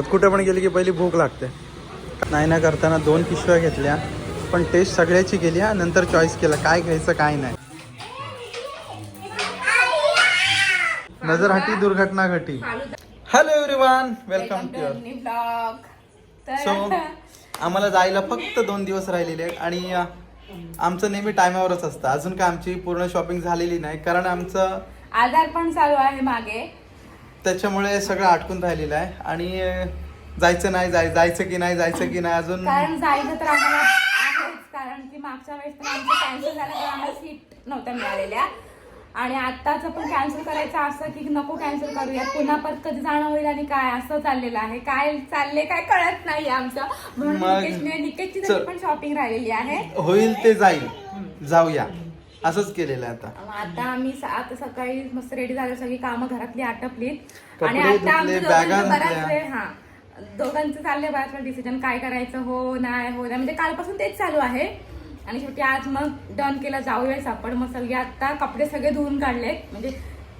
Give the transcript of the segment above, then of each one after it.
कुठे पण गेली की पहिली भूक लागते. नाही ना करताना दोन पिशव्या घेतल्या पण टेस्ट सगळ्याची केली हा नंतर चॉईस केलं काय घ्यायचं काय नाही. नजर हटी दुर्घटना घटी hello everyone welcome to your so आम्हाला जायला फक्त दोन दिवस राहिलेले आहेत आणि आमचं नेहमी टायमावरच असतं. अजून काय आमची पूर्ण शॉपिंग झालेली नाही कारण आमचं आधार पण चालू आहे मागे. त्याच्यामुळे सगळं अटकून राहिलेलं आहे. आणि जायचं नाही जाय जायचं की नाही जायचं की नाही अजून कारण जायचं तर आम्हाला आहेच कारण की मागच्या वेळेस पण आमचं कॅन्सल झालं तर आम्हाला सीट नव्हत्या मिळालेल्या. आणि आत्ताचं पण कॅन्सल करायचं असं की नको कॅन्सल करूया पुन्हा परत कधी जाणं होईल आणि काय असं चाललेलं आहे. काय चालले काय कळत नाही आमचं. म्हणून मग- निकेशने निकेशची चल. पण शॉपिंग राहिलेली आहे. होईल ते जाईल. जाऊया. असंच केलेलं आहे आता. आता आम्ही स- आता सकाळी मस्त रेडी झालो सगळी कामं घरातली आटपलीत कपडे आणि आता धुतले, आमचं बॅगा दोघांचं बराच धुतल्या. वेळ हा. दोघांचं चाललंय बराच वेळ डिसिजन काय करायचं हो नाही हो नाही. म्हणजे कालपासून तेच चालू आहे. आणि शेवटी आज मग डन केलं जाऊयाच आपण मग सगळे आता कपडे सगळे धुवून काढले. म्हणजे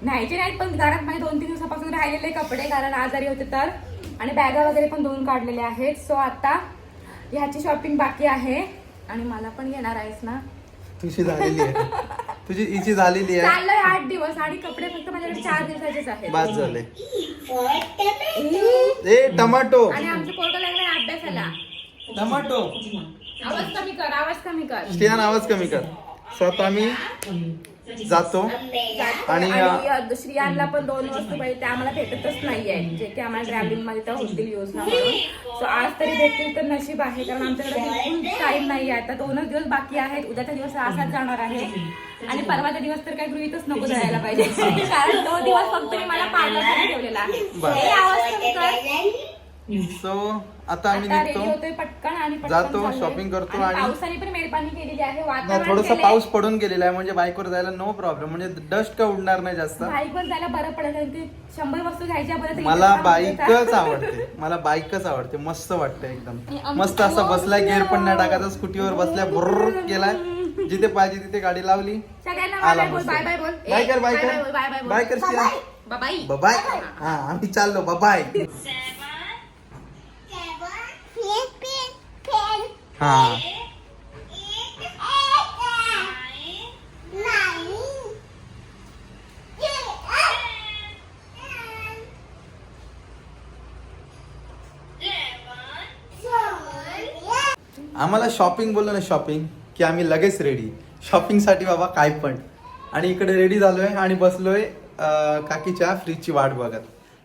न्यायचे नाहीत पण घरात माझे दोन तीन दिवसापासून राहिलेले कपडे कारण आजारी होते तर. आणि बॅगा वगैरे पण धुवून काढलेले आहेत. सो आता ह्याची शॉपिंग बाकी आहे. आणि मला पण घेणार आहेस ना? तुझी झालेली आहे. तुझी हिची झालेली आहे. चाललंय आठ दिवस आणि कपडे फक्त माझ्याकडे चार दिवसाचेच आहेत. बाद झाले. ए टमाटो. आणि आमचं पोरगं लागलाय अभ्यासाला. टमाटो. आवाज कमी कर आवाज कमी कर. स्टियान आवाज कमी कर. सो आता आम्ही जातो. आणि, श्रियांना पण दोन वस्तू पाहिजे त्या आम्हाला भेटतच नाहीये. जे की आम्हाला ट्रॅव्हलिंगमध्ये तर होतील योजना सो आज तरी भेटतील तर नशीब आहे कारण आमच्याकडे बिलकुल टाइम नाही आहे आता दोनच दिवस बाकी आहेत उद्याचा दिवस असाच जाणार आहे. आणि परवाचा दिवस तर काही गृहीतच नको जायला पाहिजे. कारण तो दिवस फक्त मी मला पार्लरसाठी ठेवलेला आहे. हे सो आता आम्ही आता रेडी निघतो होतोय पटकन आणि पटकन जातो, चाललोय. shopping करतो आणि आणि- पावसाने पण मेहरबानी केलेली आहे नाही वातावरण थोडासा केलंय. पाऊस पडून गेलेला आहे म्हणजे बाईकवर जायला नो प्रॉब्लेम म्हणजे डस्ट का उडणार नाही जास्त? बाईकवर जायला बरं पडत शंभर वस्तू घ्यायच्या बरं तरी मला बाईकच आवडते. मला बाईकच आवडते मस्त वाटतं एकदम. आमचं मस्त असं बसलाय गेअर पण नाही ना. टाकायचा स्कूटीवर बसलाय बुर्र गेलाय जिथे पाहिजे तिथे गाडी लावली. सगळ्यांना बाय आला बाय बोल मस्त. बाय बाय बोल ए, बाय कर, बाय. बोल, बाय बाय. बाय कर, बाय हा आम्ही चाललो. बाय हा. आम्हाला शॉपिंग बोललो ना शॉपिंग की आम्ही लगेच रेडी शॉपिंगसाठी बाबा काय पण. आणि इकडे रेडी झालोय आणि बसलोय काकीच्या फ्रीजची वाट बघत.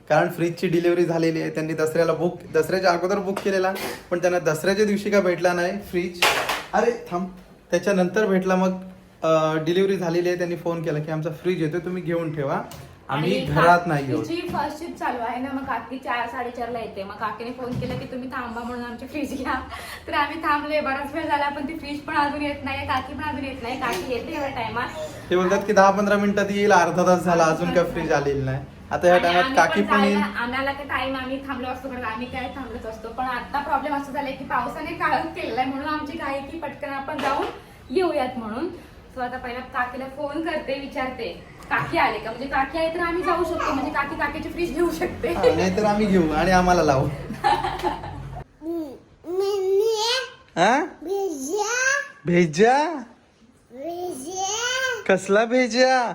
कारण फ्रीजची डिलिव्हरी झालेली आहे. त्यांनी दसऱ्याला बुक दसऱ्याच्या अगोदर बुक केलेला पण त्यांना दसऱ्याच्या दिवशी का भेटला नाही? फ्रीज अरे थांब. त्याच्यानंतर भेटला मग डिलिव्हरी झालेली आहे. त्यांनी फोन केला की आमचा फ्रीज येतोय तुम्ही घेऊन ठेवा. आम्ही घरात नाही फर्स्ट शिफ्ट चालू आहे ना मग काकी चार साडेचार ला येते. मग काकीने फोन केला की तुम्ही थांबा म्हणून आमची फ्रीज घ्या तर आम्ही थांबले बराच वेळ झाला पण ती फ्रीज पण अजून येत नाही काकी पण अजून येत नाही. काकी येते एवढ्या टायमात ते बोलतात की दहा पंधरा मिनिटात येईल अर्धा तास झाला अजून काय फ्रीज आलेली नाही. आता या आणि टायमात आम्ही काकी पण पण येईल. जायला- आम्हाला काय टाइम आम्ही थांबलो असतो कारण आम्ही काय थांबलोच असतो. पण आता प्रॉब्लेम असं झालाय की पावसाने काळच केलेला आहे म्हणून आमची काय की पटकन आपण जाऊन येऊयात म्हणून. सो आता पहिला काकीला फोन करते विचारते. काकी आले का? म्हणजे काकी आले तर आम्ही जाऊ शकतो. म्हणजे काकी काकीची फ्रीज घेऊ शकते. हा, नाहीतर आम्ही घेऊ आणि आम्हाला लावू. हा? भेजा कसला भेजा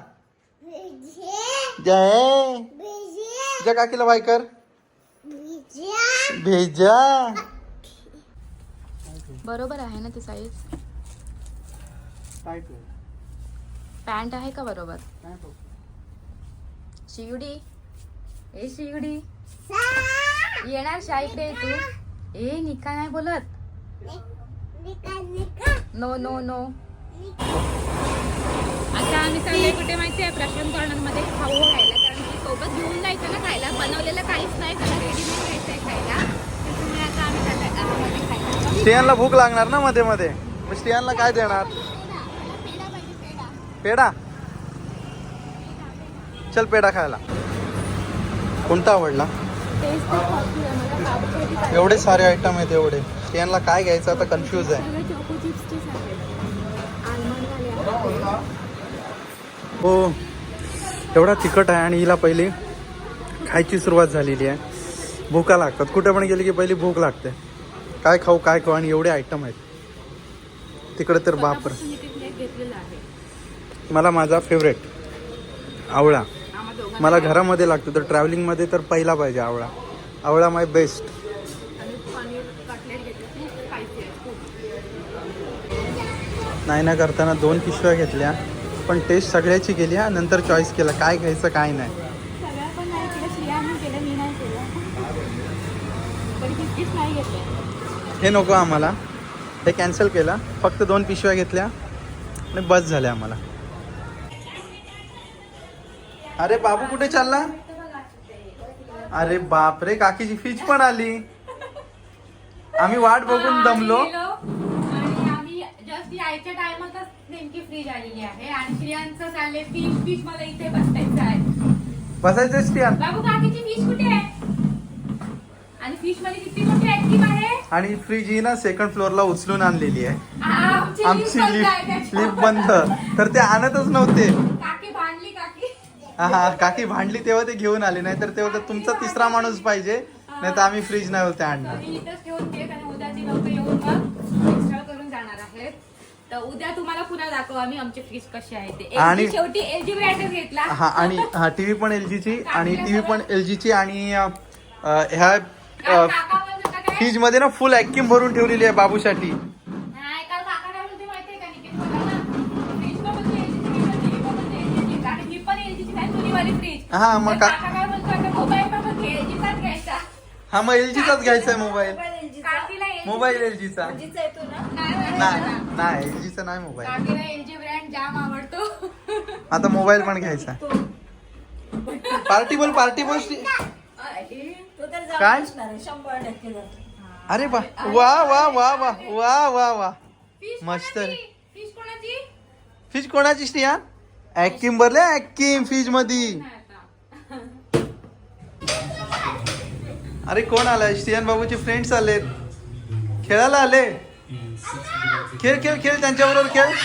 जय. जा काकीला बाय कर. भेजा. बरोबर आहे ना ती साईज? पॅन्ट आहे. का बरोबर? शिवडी. ए शिवडी. येणार शाईकडे तू? ए निका नाही बोलत. नो नो नो आता आम्ही चाललोय कुठे माहिती आहे प्रशांत कॉर्नरमध्ये खाऊ खायला. कारण की सोबत घेऊन जायचं ना खायला. बनवलेलं काहीच नाही त्याला रेडीमेड खायला. त्याच्यामुळे आता आम्ही चाललोय आतमध्ये खायला. स्टियांना भूक लागणार ना मध्ये मध्ये. मग स्टियांना काय देणार? पेढा? चल पेढा खायला. कोणता आवडला. एवढे सारे आयटम आहेत एवढे. स्टियांना काय घ्यायचं आता कन्फ्यूज आहे. हो. एवढा तिखट आहे आणि हिला पहिली खायची सुरुवात झालेली आहे. भूका लागतात. कुठे पण गेली की पहिली भूक लागते. काय खाऊ काय खाऊ आणि एवढे आयटम आहेत. तिकडे तर बापर. मला माझा फेवरेट आवळा. मला घरामध्ये लागतो तर ट्रॅव्हलिंगमध्ये तर पहिला पाहिजे आवळा. आवळा माय बेस्ट नाही ना करताना दोन पिशव्या घेतल्या. पण टेस्ट सगळ्याची केली हा? नंतर चॉईस केला. काय घ्यायचं काय नाही. हे नको आम्हाला. हे कॅन्सल केलं. फक्त दोन पिशव्या घेतल्या आणि बस झाल्या आम्हाला. अरे बाबू कुठे चालला? अरे बाप रे काकीची फिच पण आली. आम्ही वाट बघून दमलो. जस्ट यायच्या टायमातच नेमकी फ्रीज आलेली आहे. आणि श्रियांचं चालले फिश फिश मला इथे बसायचं आहे. बसायचं बाबू काकीची फिश कुठे आहे? आणि फिशमध्ये किती मोठी ऍक्टिव्ह आहे? आणि फ्रीज ही ना सेकंड फ्लोअरला उचलून आणलेली आहे. आमची आमची lift बंद लिफ्ट लिफ्ट. बंद. तर ते आणतच नव्हते. काकी भांडली काकी. हा हा काकी भांडली तेव्हा ते घेऊन आले नाही तर तेव्हा तर तुमचा तिसरा माणूस पाहिजे. नाही तर आम्ही फ्रीज नाही होते आणणार. मी इथंच ठेवून घे कारण उद्या ती लोक येऊन मग इन्स्टॉल करून जाणार आहेत तर उद्या तुम्हाला पुन्हा दाखवू आम्ही आमचे फ्रीज कसे आहे ते आणि- LG शेवटी एलजी ब्रँडच घेतला हा आणि हा टीव्ही पण एल जीची आणि टीव्ही पण एल जीची आणि अ, अ, ह्या काल काका म्हणत होता काय? फ्रीजमध्ये ना फुल ऍक्टिम भरून ठेवलेली आहे बाबूसाठी नाही, काल काका काय बोलते माहितीये का निकेत बोलला ना, फ्रीज पण LG ची, TV पण LG ची. आणि ही पण LG ची नाही, जुनीवाली फ्रीज. हा, मग तर का- काका काय बोलतो आता मोबाईल पण LG चाच घ्यायचा. हा मग एल जीचाच घ्यायचा आहे मोबाईल काकीला LG मोबाईल एल जीचा ना. नाही एल जीचा नाही मोबाईल एलजी ब्रँड जाम आवडतो. आता मोबाईल पण घ्यायचा. पार्टी बोल पार्टी बोल श्री- काय? अरे बा वा वा वा वा वा वा वा मस्त. कोणाची? फिश कोणाची? फिश कोणाची ऍक्किम भरले ऍक्किम फिश मधी. अरे कोण आलाय? श्रियान बाबूचे फ्रेंड्स आले खेळायला आले. खेळ खेळ खेळ त्यांच्याबरोबर खेळ.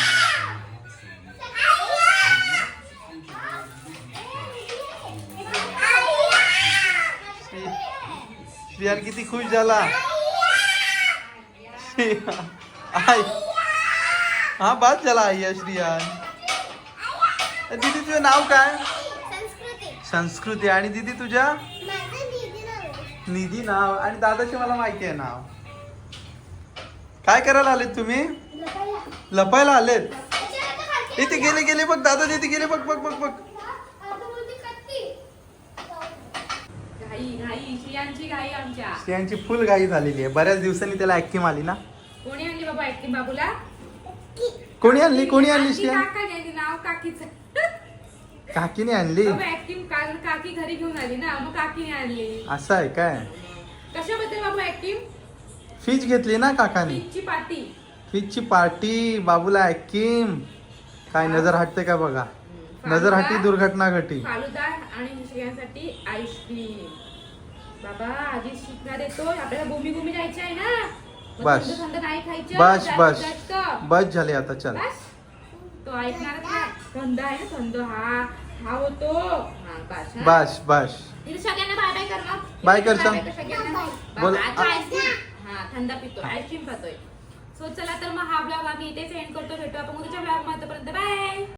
श्री- श्रियान किती खुश झाला. आई. हा बाद झाला आई श्रियान दीदी तुझं नाव काय? संस्कृती. आणि दीदी तुझ्या? निधी नाव. आणि दादाचे मला माहिती आहे नाव. काय करायला आलेत तुम्ही? लपायला आलेत. इथे गेले गेले बघ दादा तिथे गेले बघ बघ बघ बघ. घाई घाई श्रियांची घाई आमच्या. यांची फुल घाई झालेली आहे. बऱ्याच दिवसांनी त्याला ऍक्टिम आली ना? कोणी आणली बाबा ऍक्टिंग बाबूला? कोणी आणली? कोणी आणली गेली नाव काकीच. काकीने आणली? काल काकी घरी घेऊन आली ना मग काकीने आणली. असं आहे काय? कशाबद्दल बाबू ऍक्टिंग फिश घेतली ना काकाने? ची पार्टी. फिशची पार्टी बाबूला ऍक्टिम काय नजर हटते का बघा? नजर हटी दुर्घटना घटी. फालुदा आणि आईस्क्रीम. बाबा आधी शिकणार येतो आपल्याला भूमी भूमी जायचं आहे ना. मग बस. बस बस. बस झाली आता चल. बस. तो ऐकणारच नाही. थंड आहे ना थंड. हा हा होतो. हा बस. बस सगळ्यांना बाय बाय कर Bye कर सांग. बोल. थंड पितो आईस्क्रीम खातोय. सो चला तर मग हा ब्लॉग आम्ही इथेच एंड करतो भेटू आपण उद्याच्या ब्लॉगमध्ये बाय